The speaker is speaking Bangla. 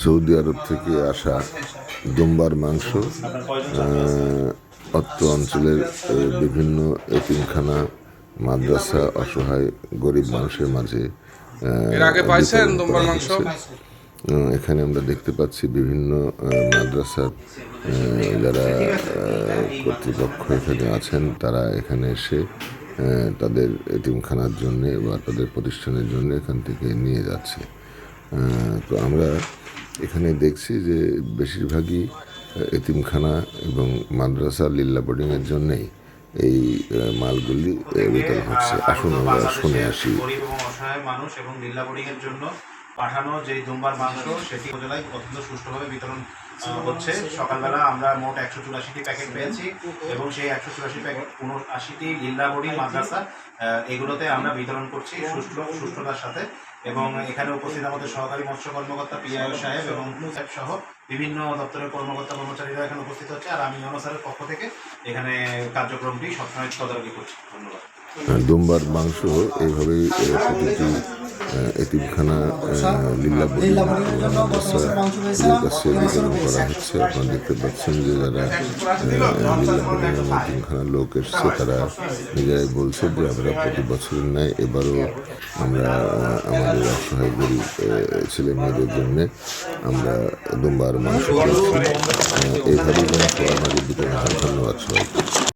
সৌদি আরব থেকে আসা দুম্বার মাংস অত্র অঞ্চলের বিভিন্ন এতিমখানা মাদ্রাসা অসহায় গরিব মানুষের মাঝে এখানে আমরা দেখতে পাচ্ছি বিভিন্ন মাদ্রাসার যারা কর্তৃপক্ষ এখানে আছেন তারা এখানে এসে তাদের এতিমখানার জন্য বা তাদের প্রতিষ্ঠানের জন্য এখান থেকে নিয়ে যাচ্ছে। তো আমরা এখানে দেখছি যে বেশিরভাগই এতিমখানা এবং মাদ্রাসা লিল্লা বোর্ডিংয়ের জন্যেই এই মালগুলি বিতরণ হচ্ছে। আসুন আমরা শুনে আসি। মানুষ এবং লিল্লা বোর্ডিংয়ের জন্য পাঠানো যে দুম্বার মাংস, সেটি উপজেলায় অত্যন্ত সুষ্ঠুভাবে বিতরণ হচ্ছে। সকালবেলা আমরা মোট একশো চুরাশিটি প্যাকেট পেয়েছি এবং সেই একশো চুরাশি প্যাকেট উনআশিটি লিল্লা বোর্ডিং মাদ্রাসা এগুলোতে আমরা বিতরণ করছি সুষ্ঠু, সুষ্ঠুতার সাথে। এবং এখানে উপস্থিত আমাদের সহকারী মৎস্য কর্মকর্তা পিআইও সাহেব এবং সাহেব সহ বিভিন্ন দপ্তরের কর্মকর্তা কর্মচারীরা এখানে উপস্থিত হচ্ছে। আর আমি অনুসারের পক্ষ থেকে এখানে কার্যক্রমটি সবসময় তদারকি করছি। ধন্যবাদ। দুম্বার মাংস এইভাবেই আহ, প্রতিটি আহ, এতিমখানা লীলা মাদ্রাসার কাছে বিতরণ করা হচ্ছে আপনারা দেখতে পাচ্ছেন যে যারা লীলা এতিমখানার লোক এসছে তারা নিজেরাই বলছে যে আমরা প্রতি বছরের ন্যায় এবারও আমরা আমাদের অসহায় গরিব ছেলে মেয়েদের জন্য আমরা দুম্বার মাংস এইভাবেই যেন সবার মাঝে বিতরণ ধন্যবাদ সবাই